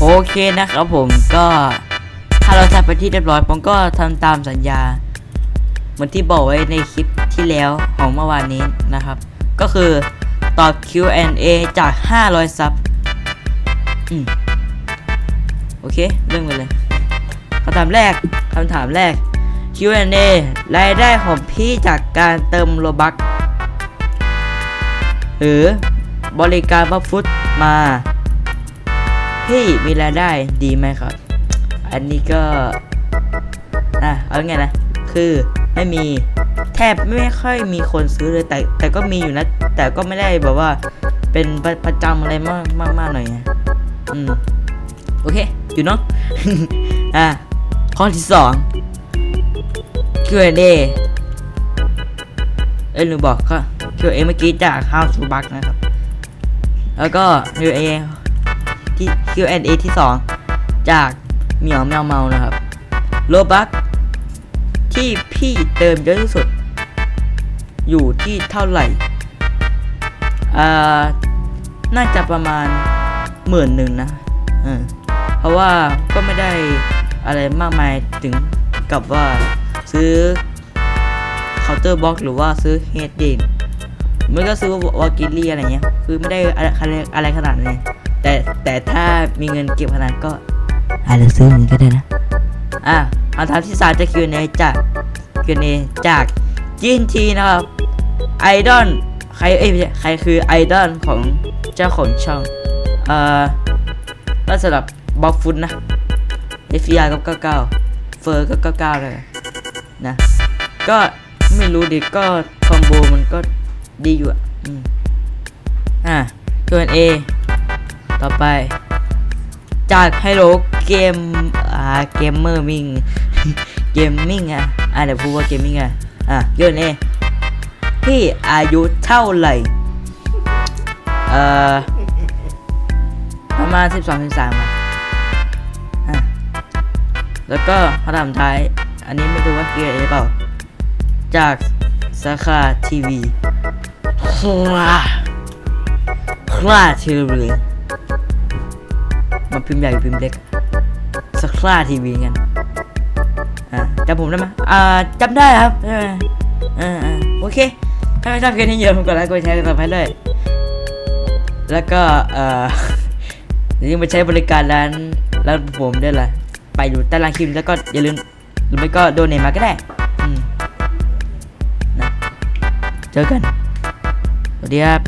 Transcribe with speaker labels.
Speaker 1: โอเคนะครับผมก็ถ้าเราทำไปที่เรียบร้อยผมก็ทำตามสัญญา เหมือนที่บอกไว้ในคลิปที่แล้วของเมื่อวานนี้นะครับ ก็คือตอบ Q&A จาก 500 ซับอืมโอเค เรื่องไปเลยคำถามแรกคำถามแรก Q&A รายได้ของพี่จากการเติมโลบักหรือบริการบัฟฟุตมา พี่มีรายได้ดีไหมครับ อันนี้ก็อะเอาไงนะ คือไม่มีแทบไม่ค่อยมีคนซื้อเลยแต่แต่ก็มีอยู่นะ แต่ก็ไม่ได้แบบว่า เป็นประประจำอะไรมากมากมากหน่อยไงอืมโอเค อยู่เนาะอะข้อที่สอง Q&A เอ้ยหนูบอกก็ Q&A เมื่อกี้จาก How to Bug นะครับ แล้วก็ Q&A ที่ Q&A ที่ 2 จากเหมียวแมวเมานะครับโลบักที่พี่เติมเยอะที่สุด อยู่ที่เท่าไหร่ อ่า น่าจะประมาณหมื่นหนึ่งนะเออเพราะว่าก็ไม่ได้อะไรมากมายถึงกับว่าซื้อเคาน์เตอร์บ็อกหรือว่าซื้อเฮดเดนมันก็ซื้อวากิลี่อะไรเงี้ย คือไม่ได้อะไรอะไรขนาดนั้น แต่แต่ถ้ามีเงินเก็บขนาดก็อาจจะซื้อมันก็ได้นะ อะคำถามที่สามจะ Q&A จาก Q&A จากจินทีนะครับไอดอลใครเอ้ยไม่ใช่ใครคือไอดอลของเจ้าของช่อง เอ่อก็สำหรับบล็อกฟุตนะเอฟยาก็99เฟอร์ก็99เลยนะ ก็ไม่รู้ดิก็คอมโบมันก็ดีอยู่อะอืมอะ Q&A ต่อไป จากไฮโลเกมอ่าเกมเมอร์มิงเกมมิ่งอะอะเดี๋ยวพูดว่าเกมมิ่งอะอะเยอะเน่พี่อายุเท่าไหร่เอ่อประมาณ12 13อะอะแล้วก็คำถามท้าย อันนี้ไม่รู้ว่าเกียร์หรือเปล่า จากสาขาทีวีคลาคลาทีวี มาพิมพ์ใหญ่หรือพิมพ์เล็กสคลาทีวีกันอ่าจำผมได้ไหมอ่าจำได้ครับใช่ไหมอ่าอ่าโอเค ถ้าไม่ชอบคลิปนี้อย่าลืมกดไลค์กดแชร์กดซับสไครต์ด้วย แล้วก็เอ่ออย่าลืมไปใช้บริการร้านร้านผมด้วยล่ะไปดูใต้ล่างคลิปแล้วก็อย่าลืมหรือไม่ก็โดนเนมาก็ได้นะเจอกันสวัสดีครับ